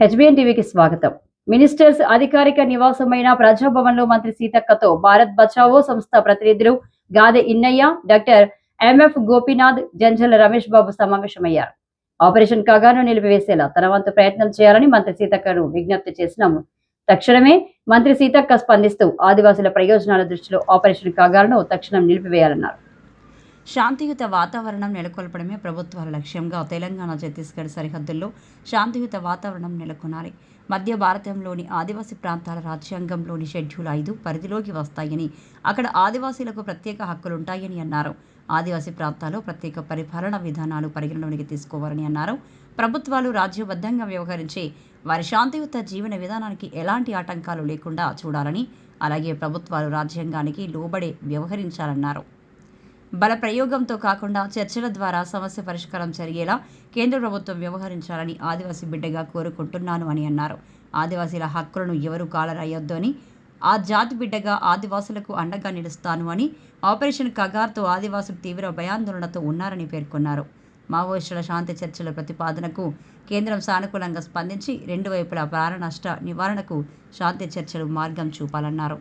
HBN టీవీకి స్వాగతం. Ministers అధికారిక నివాసమైన ప్రజాభవన్లో మంత్రి సీతక్కతో భారత్ బచావో సంస్థ ప్రతినిధులు గాదె ఇన్నయ్య డాక్టర్ ఎంఎఫ్ గోపీనాథ్ జంజల రమేష్ బాబు సమావేశమయ్యారు. ఆపరేషన్ కాగాను నిలిపివేసేలా తన వంతు ప్రయత్నం చేయాలని మంత్రి సీతక్కను విజ్ఞప్తి చేసినాము తక్షణమే మంత్రి సీతక్క స్పందిస్తూ ఆదివాసుల ప్రయోజనాల దృష్టిలో ఆపరేషన్ కాగాలను తక్షణం నిలిపివేయాలన్నారు. శాంతియుత వాతావరణం నెలకొల్పడమే ప్రభుత్వాల లక్ష్యంగా తెలంగాణ ఛత్తీస్గఢ్ సరిహద్దుల్లో శాంతియుత వాతావరణం నెలకొనాలి. మధ్య భారతంలోని ఆదివాసీ ప్రాంతాల రాజ్యాంగంలోని షెడ్యూల్ ఐదు పరిధిలోకి వస్తాయని అక్కడ ఆదివాసీలకు ప్రత్యేక హక్కులుంటాయని అన్నారు. ఆదివాసీ ప్రాంతాల్లో ప్రత్యేక పరిపాలన విధానాలు పరిగణలోనికి తీసుకోవాలని అన్నారు. ప్రభుత్వాలు రాజ్యబద్ధంగా వ్యవహరించి వారి శాంతియుత జీవన విధానానికి ఎలాంటి ఆటంకాలు లేకుండా చూడాలని అలాగే ప్రభుత్వాలు రాజ్యాంగానికి లోబడే వ్యవహరించాలన్నారు. బల ప్రయోగంతో కాకుండా చర్చల ద్వారా సమస్య పరిష్కారం జరిగేలా కేంద్ర ప్రభుత్వం వ్యవహరించాలని ఆదివాసీ బిడ్డగా కోరుకుంటున్నాను అని అన్నారు. ఆదివాసీల హక్కులను ఎవరూ కాలరాయొద్దు అని ఆ జాతి బిడ్డగా ఆదివాసులకు అండగా నిలుస్తాను అని ఆపరేషన్ కగార్తో ఆదివాసులు తీవ్ర భయాందోళనతో ఉన్నారని పేర్కొన్నారు. మావోయిస్టుల శాంతి చర్చల ప్రతిపాదనకు కేంద్రం సానుకూలంగా స్పందించి రెండు వైపులా ప్రాణ నష్ట నివారణకు శాంతి చర్చలు మార్గం చూపాలన్నారు.